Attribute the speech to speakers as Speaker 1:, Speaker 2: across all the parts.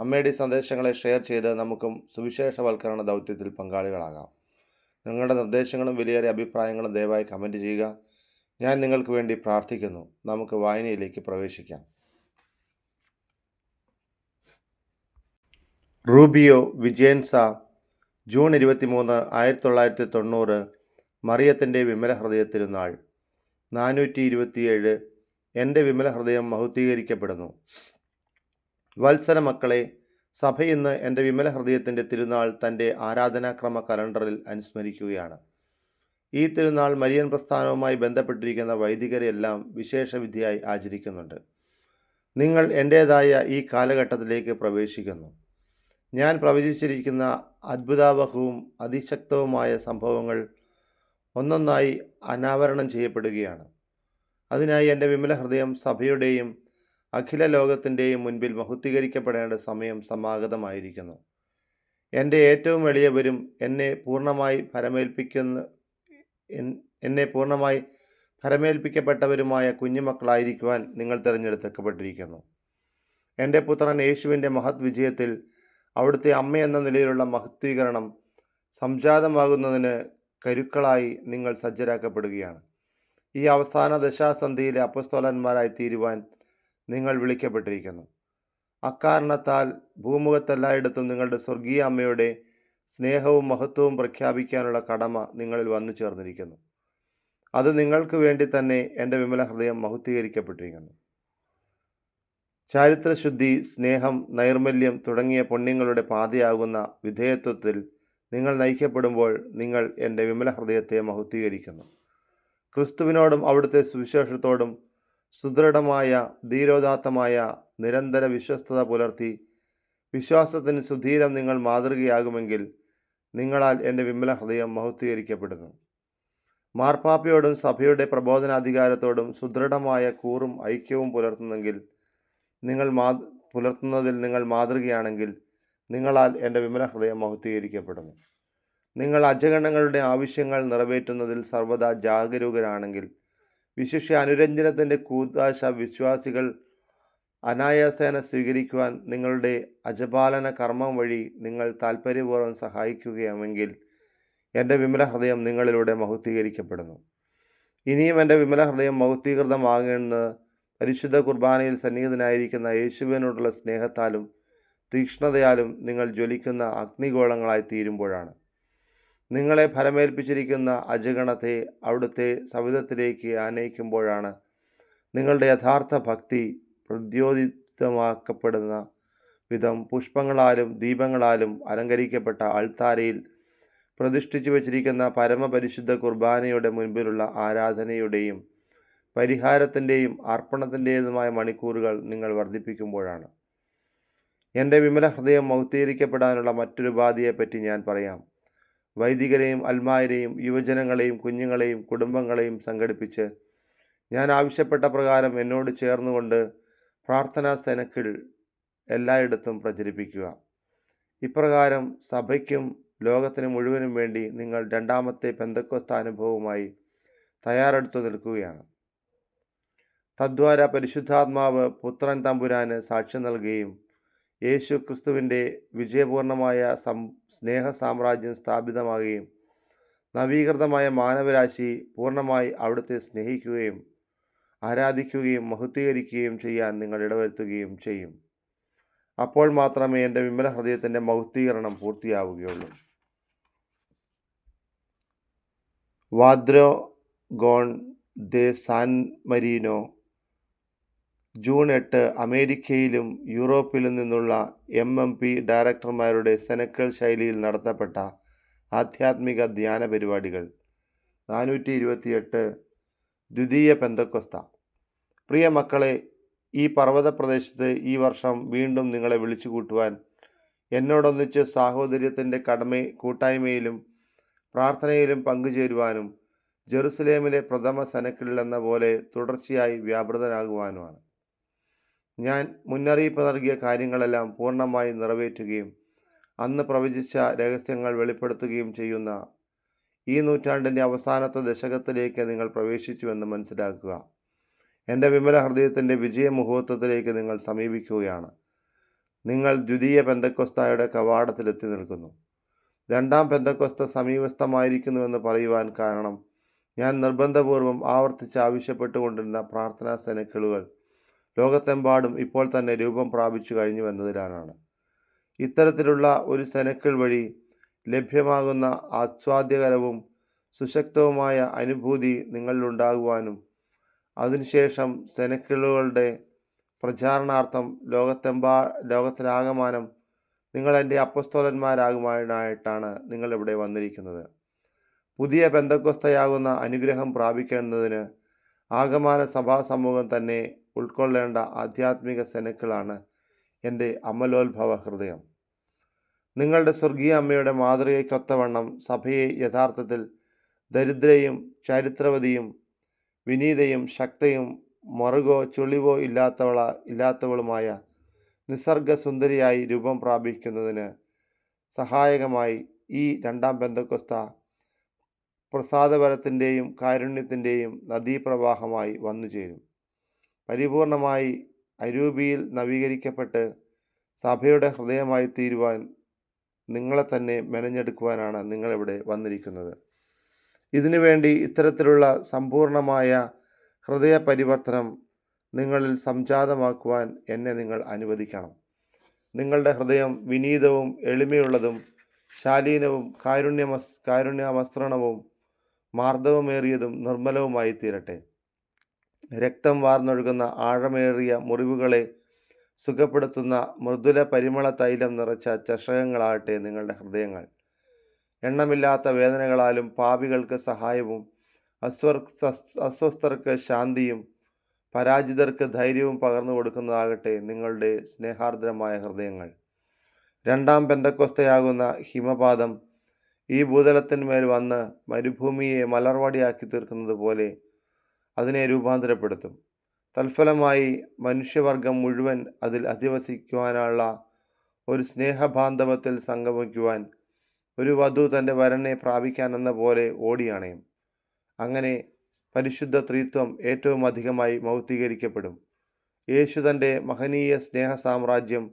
Speaker 1: അമ്മയുടെ സന്ദേശങ്ങളെ ഷെയർ ചെയ്ത് നമുക്കും സുവിശേഷവൽക്കരണ ദൗത്യത്തിൽ പങ്കാളികളാകാം. നിങ്ങളുടെ നിർദ്ദേശങ്ങളും വിലയേറിയ അഭിപ്രായങ്ങളും ദയവായി കമന്റ് ചെയ്യുക. ഞാൻ നിങ്ങൾക്ക് വേണ്ടി പ്രാർത്ഥിക്കുന്നു. നമുക്ക് വായനയിലേക്ക് പ്രവേശിക്കാം. റൂബിയോ വിജയൻസ ജൂൺ ഇരുപത്തിമൂന്ന് ആയിരത്തി തൊള്ളായിരത്തി തൊണ്ണൂറ് മറിയത്തിന്റെ വിമല ഹൃദയ തിരുനാൾ നാനൂറ്റി ഇരുപത്തിയേഴ് എന്റെ വിമല ഹൃദയം മഹുദ്ധീകരിക്കപ്പെടുന്നു വത്സല മക്കളെ സഭ ഇന്ന് എന്റെ വിമല ഹൃദയത്തിന്റെ തിരുനാൾ തന്റെ ആരാധനാക്രമ കലണ്ടറിൽ അനുസ്മരിക്കുകയാണ്. ഈ തിരുനാൾ മരിയൻ പ്രസ്ഥാനവുമായി ബന്ധപ്പെട്ടിരിക്കുന്ന വൈദികരെല്ലാം വിശേഷവിധിയായി ആചരിക്കുന്നുണ്ട്. നിങ്ങൾ എന്റേതായ ഈ കാലഘട്ടത്തിലേക്ക് പ്രവേശിക്കുന്നു. ഞാൻ പ്രവചിച്ചിരിക്കുന്ന അത്ഭുതാവഹവും അതിശക്തവുമായ സംഭവങ്ങൾ ഒന്നൊന്നായി അനാവരണം ചെയ്യപ്പെടുകയാണ്. അതിനായി എന്റെ വിമല ഹൃദയം സഭയുടെയും അഖില ലോകത്തിന്റെയും മുൻപിൽ മഹുദ്ധീകരിക്കപ്പെടേണ്ട സമയം സമാഗതമായിരിക്കുന്നു. എന്റെ ഏറ്റവും എളിയവരും എന്നെ പൂർണമായി ഫരമേൽപ്പിക്കുന്ന എന്നെ പൂർണമായി ഫരമേൽപ്പിക്കപ്പെട്ടവരുമായ കുഞ്ഞുമക്കളായിരിക്കുവാൻ നിങ്ങൾ തിരഞ്ഞെടുക്കപ്പെട്ടിരിക്കുന്നു. എന്റെ പുത്രൻ യേശുവിന്റെ മഹത് വിജയത്തിൽ അവിടുത്തെ അമ്മ എന്ന നിലയിലുള്ള മഹത്വീകരണം സംജാതമാകുന്നതിന് കരുക്കളായി നിങ്ങൾ സജ്ജരാക്കപ്പെടുകയാണ്. ഈ അവസാന ദശാസന്ധിയിലെ അപ്പസ്തോലന്മാരായി തീരുവാൻ നിങ്ങൾ വിളിക്കപ്പെട്ടിരിക്കുന്നു. അക്കാരണത്താൽ ഭൂമുഖത്തെല്ലായിടത്തും നിങ്ങളുടെ സ്വർഗീയ അമ്മയുടെ സ്നേഹവും മഹത്വവും പ്രഖ്യാപിക്കാനുള്ള കടമ നിങ്ങളിൽ വന്നു ചേർന്നിരിക്കുന്നു. അത് നിങ്ങൾക്ക് വേണ്ടി തന്നെ എന്റെ വിമല ഹൃദയം മഹുദ്ധീകരിക്കപ്പെട്ടിരിക്കുന്നു ചാരിത്രശുദ്ധി സ്നേഹം നൈർമല്യം തുടങ്ങിയ പുണ്യങ്ങളുടെ പാതയാകുന്ന വിധേയത്വത്തിൽ നിങ്ങൾ നയിക്കപ്പെടുമ്പോൾ നിങ്ങൾ എന്റെ വിമല ഹൃദയത്തെ മഹുദ്ധീകരിക്കുന്നു ക്രിസ്തുവിനോടും അവിടുത്തെ സുവിശേഷത്തോടും സുദൃഢമായ ധീരോദാത്തമായ നിരന്തര വിശ്വസ്തത പുലർത്തി വിശ്വാസത്തിന് സുധീരം നിങ്ങൾ മാതൃകയാകുമെങ്കിൽ നിങ്ങളാൽ എന്റെ വിമല ഹൃദയം മഹത്വീകരിക്കപ്പെടുന്നു. മാർപ്പാപ്പയോടും സഭയുടെ പ്രബോധനാധികാരത്തോടും സുദൃഢമായ കൂറും ഐക്യവും പുലർത്തുന്നെങ്കിൽ നിങ്ങൾ മാ പുലർത്തുന്നതിൽ നിങ്ങൾ മാതൃകയാണെങ്കിൽ നിങ്ങളാൽ എന്റെ വിമല ഹൃദയം മഹത്വീകരിക്കപ്പെടുന്നു. നിങ്ങൾ അജഗണങ്ങളുടെ ആവശ്യങ്ങൾ നിറവേറ്റുന്നതിൽ സർവതാ ജാഗരൂകരാണെങ്കിൽ വിശിഷ്യ അനുരഞ്ജനത്തിന്റെ കൂതാശ വിശ്വാസികൾ അനായാസേന സ്വീകരിക്കുവാൻ നിങ്ങളുടെ അജപാലന കർമ്മം വഴി നിങ്ങൾ താൽപ്പര്യപൂർവം സഹായിക്കുകയാണെങ്കിൽ എന്റെ വിമല ഹൃദയം നിങ്ങളിലൂടെ മഹത്വീകരിക്കപ്പെടുന്നു. ഇനിയും എന്റെ വിമല ഹൃദയം മഹത്വീകൃതമാകുന്നത് പരിശുദ്ധ കുർബാനയിൽ സന്നിഹിതനായിരിക്കുന്ന യേശുവിനോടുള്ള സ്നേഹത്താലും തീക്ഷ്ണതയാലും നിങ്ങൾ ജ്വലിക്കുന്ന അഗ്നിഗോളങ്ങളായി തീരുമ്പോഴാണ്. നിങ്ങളെ ഫലമേൽപ്പിച്ചിരിക്കുന്ന അജഗണത്തെ അവിടുത്തെ സവിധത്തിലേക്ക് ആനയിക്കുമ്പോഴാണ് നിങ്ങളുടെ യഥാർത്ഥ ഭക്തി പ്രദ്യോതിതമാക്കപ്പെടുന്ന വിധം പുഷ്പങ്ങളാലും ദീപങ്ങളാലും അലങ്കരിക്കപ്പെട്ട അൾത്താരയിൽ പ്രതിഷ്ഠിച്ചു വച്ചിരിക്കുന്ന പരമപരിശുദ്ധ കുർബാനയുടെ മുൻപിലുള്ള ആരാധനയുടെയും പരിഹാരത്തിന്റെയും അർപ്പണത്തിന്റേതുമായ മണിക്കൂറുകൾ നിങ്ങൾ വർദ്ധിപ്പിക്കുമ്പോഴാണ്. എന്റെ വിമല ഹൃദയം മൗത്തീകരിക്കപ്പെടാനുള്ള മറ്റൊരു ഉപാധിയെപ്പറ്റി ഞാൻ പറയാം. വൈദികരെയും അൽമാരെയും യുവജനങ്ങളെയും കുഞ്ഞുങ്ങളെയും കുടുംബങ്ങളെയും സംഘടിപ്പിച്ച് ഞാൻ ആവശ്യപ്പെട്ട പ്രകാരം എന്നോട് ചേർന്നുകൊണ്ട് പ്രാർത്ഥനാ സെനക്കിൾ എല്ലായിടത്തും പ്രചരിപ്പിക്കുക. ഇപ്രകാരം സഭയ്ക്കും ലോകത്തിന് മുഴുവനും വേണ്ടി നിങ്ങൾ രണ്ടാമത്തെ പെന്തക്കോസ്ത അനുഭവവുമായി തയ്യാറെടുത്തു നിൽക്കുകയാണ്. തദ്വാര പരിശുദ്ധാത്മാവ് പുത്രൻ തമ്പുരാന് സാക്ഷ്യം നൽകുകയും യേശു ക്രിസ്തുവിന്റെ വിജയപൂർണമായ സം സ്നേഹ സാമ്രാജ്യം സ്ഥാപിതമാകുകയും നവീകൃതമായ മാനവരാശി പൂർണമായി അവിടുത്തെ സ്നേഹിക്കുകയും ആരാധിക്കുകയും മഹത്വീകരിക്കുകയും ചെയ്യാൻ നിങ്ങൾ ഇടവരുത്തുകയും ചെയ്യും. അപ്പോൾ മാത്രമേ എന്റെ വിമല ഹൃദയത്തിന്റെ മഹത്വീകരണം പൂർത്തിയാവുകയുള്ളൂ. വാദ്രോ ഗോൺ ദേ സാൻ മരീനോ ജൂൺ എട്ട് അമേരിക്കയിലും യൂറോപ്പിലും നിന്നുള്ള എം എം പി ഡയറക്ടർമാരുടെ സെനക്കൾ ശൈലിയിൽ നടത്തപ്പെട്ട ആധ്യാത്മിക ധ്യാന പരിപാടികൾ. നാനൂറ്റി ഇരുപത്തിയെട്ട് ദ്വിതീയ പെന്തക്കൊസ്ത. പ്രിയ മക്കളെ ഈ പർവത പ്രദേശത്ത് ഈ വർഷം വീണ്ടും നിങ്ങളെ വിളിച്ചു കൂട്ടുവാൻ എന്നോടൊന്നിച്ച് സാഹോദര്യത്തിന്റെ കടമ കൂട്ടായ്മയിലും പ്രാർത്ഥനയിലും പങ്കുചേരുവാനും ജെറുസലേമിലെ പ്രഥമ സനക്കിളിലെന്ന പോലെ തുടർച്ചയായി വ്യാപൃതനാകുവാനുമാണ്. ഞാൻ മുന്നറിയിപ്പ് നൽകിയ കാര്യങ്ങളെല്ലാം പൂർണമായി നിറവേറ്റുകയും അന്ന് പ്രവചിച്ച രഹസ്യങ്ങൾ വെളിപ്പെടുത്തുകയും ചെയ്യുന്ന ഈ നൂറ്റാണ്ടിന്റെ അവസാനത്തെ ദശകത്തിലേക്ക് നിങ്ങൾ പ്രവേശിച്ചുവെന്ന് മനസ്സിലാക്കുക. എന്റെ വിമല ഹൃദയത്തിന്റെ വിജയമുഹൂർത്തത്തിലേക്ക് നിങ്ങൾ സമീപിക്കുകയാണ്. നിങ്ങൾ ദ്വിതീയ പെന്തക്കൊസ്തായുടെ കവാടത്തിലെത്തി നിൽക്കുന്നു. രണ്ടാം പെന്തക്കൊസ്ത സമീപസ്ഥമായിരിക്കുന്നുവെന്ന് പറയുവാൻ കാരണം ഞാൻ നിർബന്ധപൂർവം ആവർത്തിച്ച് ആവശ്യപ്പെട്ടുകൊണ്ടിരുന്ന പ്രാർത്ഥനാ സെനക്കിളുകൾ ലോകത്തെമ്പാടും ഇപ്പോൾ തന്നെ രൂപം പ്രാപിച്ചു കഴിഞ്ഞുവെന്നതിനാലാണ് ഇത്തരത്തിലുള്ള ഒരു സെനക്കിൾ വഴി ലഭ്യമാകുന്ന ആസ്വാദ്യകരവും സുശക്തവുമായ അനുഭൂതി നിങ്ങളിലുണ്ടാകുവാനും അതിനുശേഷം സെനക്കിളുകളുടെ പ്രചാരണാർത്ഥം ലോകത്തെമ്പാ ലോകത്തിലാകമാനം നിങ്ങൾ എന്റെ അപ്പസ്തോലന്മാരാകുവാനായിട്ടാണ് നിങ്ങളിവിടെ വന്നിരിക്കുന്നത്. പുതിയ ബന്ധക്വസ്ഥയാകുന്ന അനുഗ്രഹം പ്രാപിക്കേണ്ടതിന് ആകമാന സഭാസമൂഹം തന്നെ ഉൾക്കൊള്ളേണ്ട ആധ്യാത്മിക സെനക്കളാണ് എന്റെ അമലോത്ഭവ ഹൃദയം. നിങ്ങളുടെ സ്വർഗീയ അമ്മയുടെ മാതൃകയ്ക്കൊത്തവണ്ണം സഭയെ യഥാർത്ഥത്തിൽ ദരിദ്രയും ചരിത്രവതിയും വിനീതയും ശക്തയും മറുകോ ചുളിവോ ഇല്ലാത്തവള ഇല്ലാത്തവളുമായ നിസർഗസുന്ദരിയായി രൂപം പ്രാപിക്കുന്നതിന് സഹായകമായി ഈ രണ്ടാം ബന്ധക്കൊസ്ത പ്രസാദപരത്തിന്റെയും കാരുണ്യത്തിന്റെയും നദീപ്രവാഹമായി വന്നു ചേരും പരിപൂർണമായി അരൂപിയിൽ നവീകരിക്കപ്പെട്ട് സഭയുടെ ഹൃദയമായി തീരുവാൻ നിങ്ങളെ തന്നെ മെനഞ്ഞെടുക്കുവാനാണ് നിങ്ങളിവിടെ വന്നിരിക്കുന്നത്. ഇതിനു വേണ്ടി ഇത്തരത്തിലുള്ള സമ്പൂർണമായ ഹൃദയ പരിവർത്തനം നിങ്ങളിൽ സംജാതമാക്കുവാൻ എന്നെ നിങ്ങൾ അനുവദിക്കണം. നിങ്ങളുടെ ഹൃദയം വിനീതവും എളിമയുള്ളതും ശാലീനവും കാരുണ്യമസ് കാരുണ്യമസൃണവും മാർദ്ദവമേറിയതും നിർമ്മലവുമായി തീരട്ടെ രക്തം വാർന്നൊഴുകുന്ന ആഴമേറിയ മുറിവുകളെ സുഖപ്പെടുത്തുന്ന മൃദുല പരിമള തൈലം നിറച്ച ചഷകങ്ങളാകട്ടെ നിങ്ങളുടെ ഹൃദയങ്ങൾ. എണ്ണമില്ലാത്ത വേദനകളാലും പാപികൾക്ക് സഹായവും അസ്വർ അസ്വസ്ഥർക്ക് ശാന്തിയും പരാജിതർക്ക് ധൈര്യവും പകർന്നു കൊടുക്കുന്നതാകട്ടെ നിങ്ങളുടെ സ്നേഹാർദ്രമായ ഹൃദയങ്ങൾ. രണ്ടാം പെന്തക്കൊസ്തയാകുന്ന ഹിമപാദം ഈ ഭൂതലത്തിന്മേൽ വന്ന് മരുഭൂമിയെ മലർവാടിയാക്കി തീർക്കുന്നത് പോലെ അതിനെ രൂപാന്തരപ്പെടുത്തും. തൽഫലമായി മനുഷ്യവർഗം മുഴുവൻ അതിൽ അധിവസിക്കുവാനുള്ള ഒരു സ്നേഹബാന്ധവത്തിൽ സംഗമിക്കുവാൻ ഒരു വധു തന്റെ വരനെ പ്രാപിക്കാനെന്ന പോലെ ഓടിയണയും അങ്ങനെ പരിശുദ്ധ ത്രിത്വം ഏറ്റവും അധികമായി മൗക്തീകരിക്കപ്പെടും യേശു തന്റെ മഹനീയ സ്നേഹ സാമ്രാജ്യം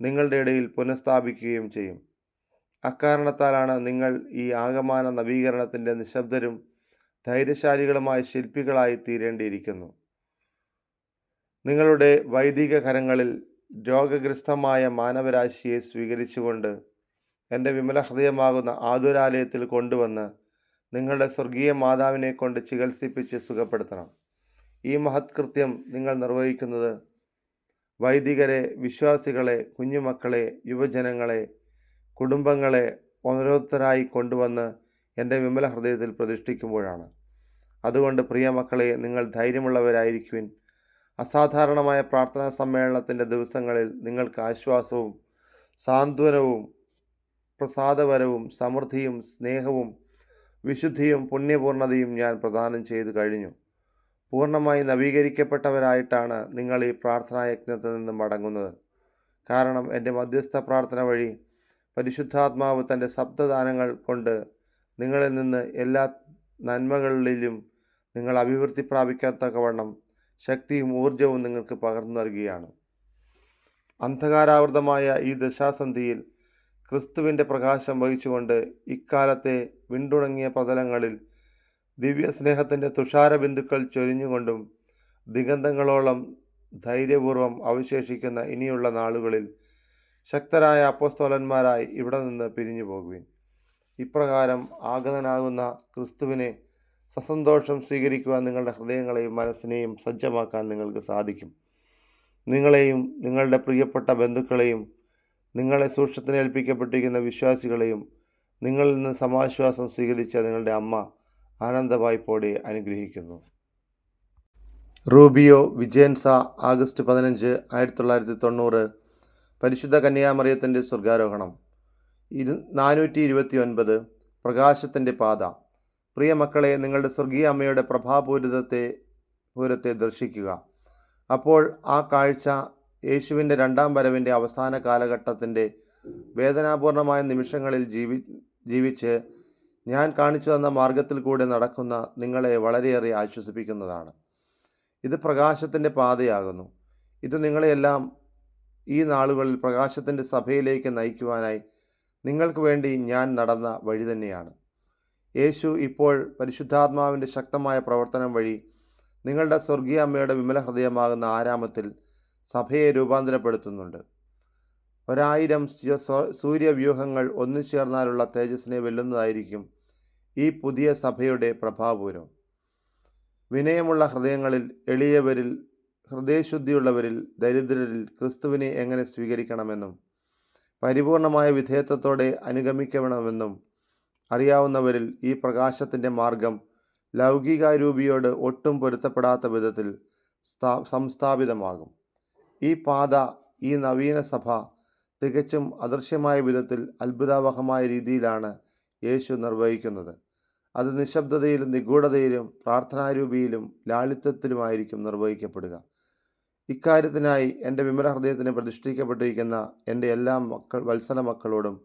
Speaker 1: നിങ്ങളുടെ ഇടയിൽ പുനഃസ്ഥാപിക്കുകയും ചെയ്യും. അക്കാരണത്താലാണ് നിങ്ങൾ ഈ ആകമാന നവീകരണത്തിന്റെ നിശബ്ദരും ധൈര്യശാലികളുമായ ശില്പികളായി തീരേണ്ടിയിരിക്കുന്നു. നിങ്ങളുടെ വൈദിക കരങ്ങളിൽ രോഗഗ്രസ്തമായ മാനവരാശിയെ സ്വീകരിച്ചുകൊണ്ട് എന്റെ വിമലഹൃദയമാകുന്ന ആതുരാലയത്തിൽ കൊണ്ടുവന്ന് നിങ്ങളുടെ സ്വർഗീയ മാതാവിനെ കൊണ്ട് ചികിത്സിപ്പിച്ച് സുഖപ്പെടുത്തണം. ഈ മഹത്കൃത്യം നിങ്ങൾ നിർവഹിക്കുന്നത് വൈദികരെ വിശ്വാസികളെ കുഞ്ഞുമക്കളെ യുവജനങ്ങളെ കുടുംബങ്ങളെ ഓരോരുത്തരായി കൊണ്ടുവന്ന് എന്റെ വിമല ഹൃദയത്തിൽ പ്രതിഷ്ഠിക്കുമ്പോഴാണ്. അതുകൊണ്ട് പ്രിയ മക്കളെ നിങ്ങൾ ധൈര്യമുള്ളവരായിരിക്കുവിൻ. അസാധാരണമായ പ്രാർത്ഥനാ സമ്മേളനത്തിന്റെ ദിവസങ്ങളിൽ നിങ്ങൾക്ക് ആശ്വാസവും സാന്ത്വനവും പ്രസാദപരവും സമൃദ്ധിയും സ്നേഹവും വിശുദ്ധിയും പുണ്യപൂർണതയും ഞാൻ പ്രദാനം ചെയ്തു കഴിഞ്ഞു. പൂർണമായി നവീകരിക്കപ്പെട്ടവരായിട്ടാണ് നിങ്ങൾ ഈ പ്രാർത്ഥനാ യജ്ഞത്തിൽ നിന്നും മടങ്ങുന്നത്. കാരണം എന്റെ മധ്യസ്ഥ പ്രാർത്ഥന വഴി പരിശുദ്ധാത്മാവ് തന്റെ ശബ്ദദാനങ്ങൾ കൊണ്ട് നിങ്ങളിൽ നിന്ന് എല്ലാ നന്മകളിലും നിങ്ങൾ അഭിവൃദ്ധി പ്രാപിക്കത്തക്കവണ്ണം ശക്തിയും ഊർജവും നിങ്ങൾക്ക് പകർന്നു നൽകുകയാണ്. അന്ധകാരാവൃതമായ ഈ ദശാസന്ധിയിൽ ക്രിസ്തുവിന്റെ പ്രകാശം വഹിച്ചുകൊണ്ട് ഇക്കാലത്തെ വിണ്ടുണങ്ങിയ പ്രതലങ്ങളിൽ ദിവ്യസ്നേഹത്തിന്റെ തുഷാര ബിന്ദുക്കൾ ചൊരിഞ്ഞുകൊണ്ടും ദിഗന്ധങ്ങളോളം ധൈര്യപൂർവം അവശേഷിക്കുന്ന ഇനിയുള്ള നാളുകളിൽ ശക്തരായ അപ്പോസ്തോലന്മാരായി ഇവിടെ നിന്ന് പിരിഞ്ഞു പോകുവിൻ ഇപ്രകാരം ആഗതനാകുന്ന ക്രിസ്തുവിനെ സസന്തോഷം സ്വീകരിക്കുവാൻ നിങ്ങളുടെ ഹൃദയങ്ങളെയും മനസ്സിനെയും സജ്ജമാക്കാൻ നിങ്ങൾക്ക് സാധിക്കും. നിങ്ങളെയും നിങ്ങളുടെ പ്രിയപ്പെട്ട ബന്ധുക്കളെയും നിങ്ങളെ സൂക്ഷ്മത്തിന് ഏൽപ്പിക്കപ്പെട്ടിരിക്കുന്ന വിശ്വാസികളെയും നിങ്ങളിൽ നിന്ന് സമാശ്വാസം സ്വീകരിച്ച നിങ്ങളുടെ അമ്മ ആനന്ദവായ്പോടെ അനുഗ്രഹിക്കുന്നു. റൂബിയോ വിജയൻസ ആഗസ്റ്റ് പതിനഞ്ച് ആയിരത്തി തൊള്ളായിരത്തി തൊണ്ണൂറ്. പരിശുദ്ധ കന്യാമറിയത്തിന്റെ സ്വർഗാരോഹണം. ഇരു നാനൂറ്റി ഇരുപത്തി ഒൻപത് പ്രകാശത്തിന്റെ പാത. പ്രിയ മക്കളെ നിങ്ങളുടെ സ്വർഗീയ അമ്മയുടെ പ്രഭാപൂരിതത്തെ പൂരത്തെ ദർശിക്കുക. അപ്പോൾ ആ കാഴ്ച യേശുവിന്റെ രണ്ടാം വരവിന്റെ അവസാന കാലഘട്ടത്തിന്റെ വേദനാപൂർണമായ നിമിഷങ്ങളിൽ ജീവി ജീവിച്ച് ഞാൻ കാണിച്ചു തന്ന മാർഗത്തിൽ കൂടെ നടക്കുന്ന നിങ്ങളെ വളരെയേറെ ആശ്വസിപ്പിക്കുന്നതാണ്. ഇത് പ്രകാശത്തിന്റെ പാതയാകുന്നു. ഇത് നിങ്ങളെയെല്ലാം ഈ നാളുകളിൽ പ്രകാശത്തിന്റെ സഭയിലേക്ക് നയിക്കുവാനായി നിങ്ങൾക്ക് വേണ്ടി ഞാൻ നടന്ന വഴി തന്നെയാണ്. യേശു ഇപ്പോൾ പരിശുദ്ധാത്മാവിന്റെ ശക്തമായ പ്രവർത്തനം വഴി നിങ്ങളുടെ സ്വർഗീയ അമ്മയുടെ വിമല ഹൃദയമാകുന്ന ആരാമത്തിൽ സഭയെ രൂപാന്തരപ്പെടുത്തുന്നുണ്ട്. ഒരായിരം സൂര്യവ്യൂഹങ്ങൾ ഒന്നു ചേർന്നാലുള്ള തേജസ്സിനെ വെല്ലുന്നതായിരിക്കും ഈ പുതിയ സഭയുടെ പ്രഭാപൂരം. വിനയമുള്ള ഹൃദയങ്ങളിൽ എളിയവരിൽ ഹൃദയശുദ്ധിയുള്ളവരിൽ ദരിദ്രരിൽ ക്രിസ്തുവിനെ എങ്ങനെ സ്വീകരിക്കണമെന്നും പരിപൂർണമായ വിധേയത്വത്തോടെ അനുഗമിക്കണമെന്നും അറിയാവുന്നവരിൽ ഈ പ്രകാശത്തിന്റെ മാർഗം ലൗകികാരൂപിയോട് ഒട്ടും പൊരുത്തപ്പെടാത്ത വിധത്തിൽ സ്ഥാ സംസ്ഥാപിതമാകും. ഈ പാത ഈ നവീന സഭ തികച്ചും അദൃശ്യമായ വിധത്തിൽ അത്ഭുതാവഹമായ രീതിയിലാണ് യേശു നിർവഹിക്കുന്നത്. അത് നിശബ്ദതയിലും നിഗൂഢതയിലും പ്രാർത്ഥനാരൂപിയിലും ലാളിത്യത്തിലുമായിരിക്കും നിർവഹിക്കപ്പെടുക. ഇക്കാര്യത്തിനായി എന്റെ വിമല ഹൃദയത്തിന് പ്രതിഷ്ഠിക്കപ്പെട്ടിരിക്കുന്ന എന്റെ എല്ലാ മക്കൾ വത്സല മക്കളോടും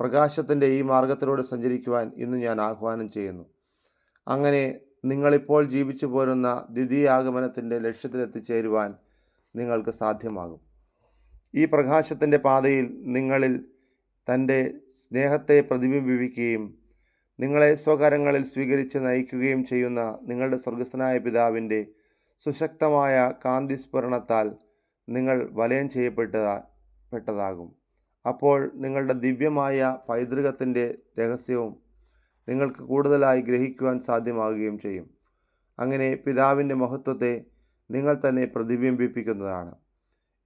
Speaker 1: പ്രകാശത്തിന്റെ ഈ മാർഗത്തിലൂടെ സഞ്ചരിക്കുവാൻ ഇന്ന് ഞാൻ ആഹ്വാനം ചെയ്യുന്നു. അങ്ങനെ നിങ്ങളിപ്പോൾ ജീവിച്ചു പോരുന്ന ദ്വിതീയാഗമനത്തിന്റെ ലക്ഷ്യത്തിലെത്തിച്ചേരുവാൻ നിങ്ങൾക്ക് സാധ്യമാകും. ഈ പ്രകാശത്തിന്റെ പാതയിൽ നിങ്ങളിൽ തന്റെ സ്നേഹത്തെ പ്രതിബിംബിപ്പിക്കുകയും നിങ്ങളെ സ്വകരങ്ങളിൽ സ്വീകരിച്ച് നയിക്കുകയും ചെയ്യുന്ന നിങ്ങളുടെ സ്വർഗസ്ഥനായ പിതാവിന്റെ സുശക്തമായ കാന്തിസ്ഫുരണത്താൽ നിങ്ങൾ വലയം ചെയ്യപ്പെട്ടതാ പെട്ടതാകും. അപ്പോൾ നിങ്ങളുടെ ദിവ്യമായ പൈതൃകത്തിന്റെ രഹസ്യവും നിങ്ങൾക്ക് കൂടുതലായി ഗ്രഹിക്കുവാൻ സാധ്യമാകുകയും ചെയ്യും. അങ്ങനെ പിതാവിന്റെ മഹത്വത്തെ നിങ്ങൾ തന്നെ പ്രതിബിംബിപ്പിക്കുന്നതാണ്.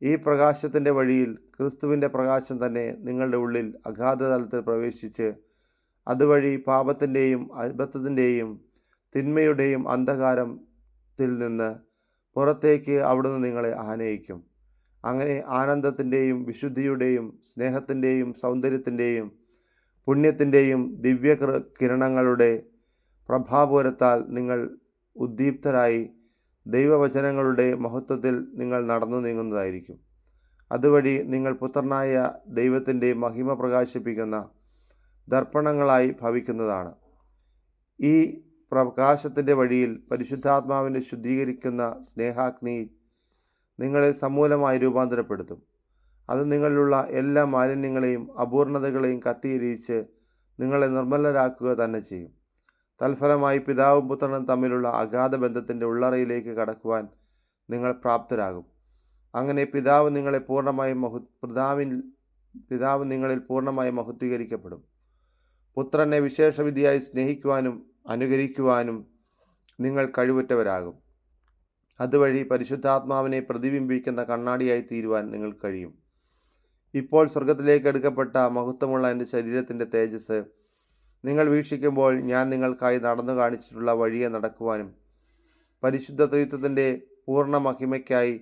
Speaker 1: ഈ പ്രകാശത്തിന്റെ വഴിയിൽ ക്രിസ്തുവിന്റെ പ്രകാശം തന്നെ നിങ്ങളുടെ ഉള്ളിൽ അഗാധതലത്തിൽ പ്രവേശിച്ച് അതുവഴി പാപത്തിന്റെയും അബദ്ധത്തിന്റെയും തിന്മയുടെയും അന്ധകാരത്തിൽ നിന്ന് പുറത്തേക്ക് അവിടുന്ന് നിങ്ങളെ ആനയിക്കും. അങ്ങനെ ആനന്ദത്തിന്റെയും വിശുദ്ധിയുടെയും സ്നേഹത്തിന്റെയും സൗന്ദര്യത്തിന്റെയും പുണ്യത്തിന്റെയും ദിവ്യ കിരണങ്ങളുടെ പ്രഭാപൂരത്താൽ നിങ്ങൾ ഉദ്ദീപ്തരായി ദൈവവചനങ്ങളുടെ മഹത്വത്തിൽ നിങ്ങൾ നടന്നു നീങ്ങുന്നതായിരിക്കും. അതുവഴി നിങ്ങൾ പുത്രനായ ദൈവത്തിന്റെ മഹിമ പ്രകാശിപ്പിക്കുന്ന ദർപ്പണങ്ങളായി ഭവിക്കുന്നതാണ്. ഈ പ്രകാശത്തിന്റെ വഴിയിൽ പരിശുദ്ധാത്മാവിനെ ശുദ്ധീകരിക്കുന്ന സ്നേഹാഗ്നി നിങ്ങളെ സമൂലമായി രൂപാന്തരപ്പെടുത്തും. അത് നിങ്ങളിലുള്ള എല്ലാ മാലിന്യങ്ങളെയും അപൂർണതകളെയും കത്തിയിരിച്ച് നിങ്ങളെ നിർമ്മലരാക്കുക തന്നെ ചെയ്യും. തൽഫലമായി പിതാവും പുത്രനും തമ്മിലുള്ള അഗാധ ബന്ധത്തിന്റെ ഉള്ളറയിലേക്ക് കടക്കുവാൻ നിങ്ങൾ പ്രാപ്തരാകും. അങ്ങനെ പിതാവ് നിങ്ങളെ പൂർണമായും മഹു പിതാവിൽ പിതാവ് നിങ്ങളിൽ പൂർണമായും മഹത്വീകരിക്കപ്പെടും. പുത്രനെ വിശേഷവിധിയായി സ്നേഹിക്കുവാനും അനുകരിക്കുവാനും നിങ്ങൾ കഴിവുറ്റവരാകും. അതുവഴി പരിശുദ്ധാത്മാവിനെ പ്രതിബിംബിക്കുന്ന കണ്ണാടിയായി തീരുവാൻ നിങ്ങൾ കഴിയും. ഇപ്പോൾ സ്വർഗത്തിലേക്ക് എടുക്കപ്പെട്ട മഹത്വമുള്ള എന്റെ ശരീരത്തിന്റെ തേജസ് നിങ്ങൾ വീക്ഷിക്കുമ്പോൾ ഞാൻ നിങ്ങൾക്കായി നടന്നു കാണിച്ചിട്ടുള്ള വഴിയെ നടക്കുവാനും പരിശുദ്ധ ത്രിത്വത്തിന്റെ പൂർണ മഹിമയ്ക്കായി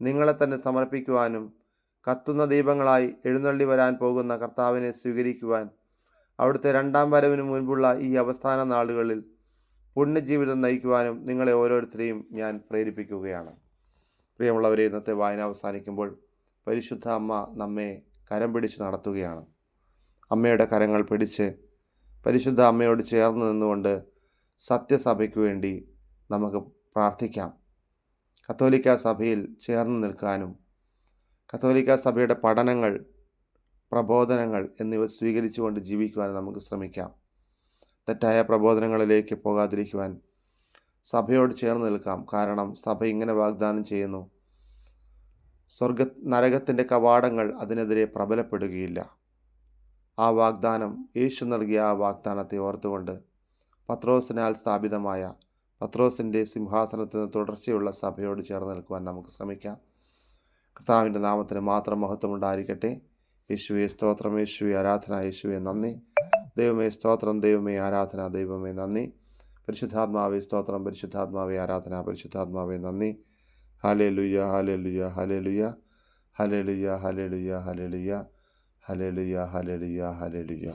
Speaker 1: നിങ്ങളെ തന്നെ സമർപ്പിക്കുവാനും കത്തുന്ന ദീപങ്ങളായി എഴുന്നള്ളി വരാൻ പോകുന്ന കർത്താവിനെ സ്വീകരിക്കുവാൻ അവിടുത്തെ രണ്ടാം വരവിന് മുൻപുള്ള ഈ അവസാന നാളുകളിൽ പുണ്യജീവിതം നയിക്കുവാനും നിങ്ങളെ ഓരോരുത്തരെയും ഞാൻ പ്രേരിപ്പിക്കുകയാണ്. പ്രിയമുള്ളവരെ ഇന്നത്തെ വായന അവസാനിക്കുമ്പോൾ പരിശുദ്ധ അമ്മ നമ്മെ കരം പിടിച്ച് നടത്തുകയാണ്. അമ്മയുടെ കരങ്ങൾ പിടിച്ച് പരിശുദ്ധ അമ്മയോട് ചേർന്ന് നിന്നുകൊണ്ട് സത്യസഭയ്ക്ക് വേണ്ടി നമുക്ക് പ്രാർത്ഥിക്കാം. കത്തോലിക്ക സഭയിൽ ചേർന്ന് നിൽക്കാനും കത്തോലിക്ക സഭയുടെ പഠനങ്ങൾ പ്രബോധനങ്ങൾ എന്നിവ സ്വീകരിച്ചുകൊണ്ട് ജീവിക്കുവാൻ നമുക്ക് ശ്രമിക്കാം. തെറ്റായ പ്രബോധനങ്ങളിലേക്ക് പോകാതിരിക്കുവാൻ സഭയോട് ചേർന്ന് നിൽക്കാം. കാരണം സഭ ഇങ്ങനെ വാഗ്ദാനം ചെയ്യുന്നു. സ്വർഗ നരകത്തിന്റെ കവാടങ്ങൾ അതിനെതിരെ പ്രബലപ്പെടുകയില്ല. ആ വാഗ്ദാനം യേശു നൽകിയ ആ വാഗ്ദാനത്തെ ഓർത്തുകൊണ്ട് പത്രോസിനാൽ സ്ഥാപിതമായ പത്രോസിന്റെ സിംഹാസനത്തിന് തുടർച്ചയുള്ള സഭയോട് ചേർന്ന് നിൽക്കുവാൻ നമുക്ക് ശ്രമിക്കാം. കർത്താവിന്റെ നാമത്തിന് മാത്രം മഹത്വമുണ്ടായിരിക്കട്ടെ. യേശുവെ സ്തോത്രം യേശുവെ ആരാധന യേശുവെ നന്ദി ദൈവമേ സ്തോത്രം ദൈവമേ ആരാധന ദൈവമേ നന്ദി പരിശുദ്ധാത്മാവെ സ്തോത്രം പരിശുദ്ധാത്മാവെ ആരാധന പരിശുദ്ധാത്മാവെ നന്ദി ഹാലേ ലുയ്യ ഹാലേ ലുയ്യ ഹാലേ ലുയ്യ ഹാലേ ലുയ്യ ഹാലേ ലുയ്യ ഹാലേ ലുയ്യ ഹാലേ ലുയ്യ ഹാലേ ലുയ്യ ഹാലേ ലുയ്യ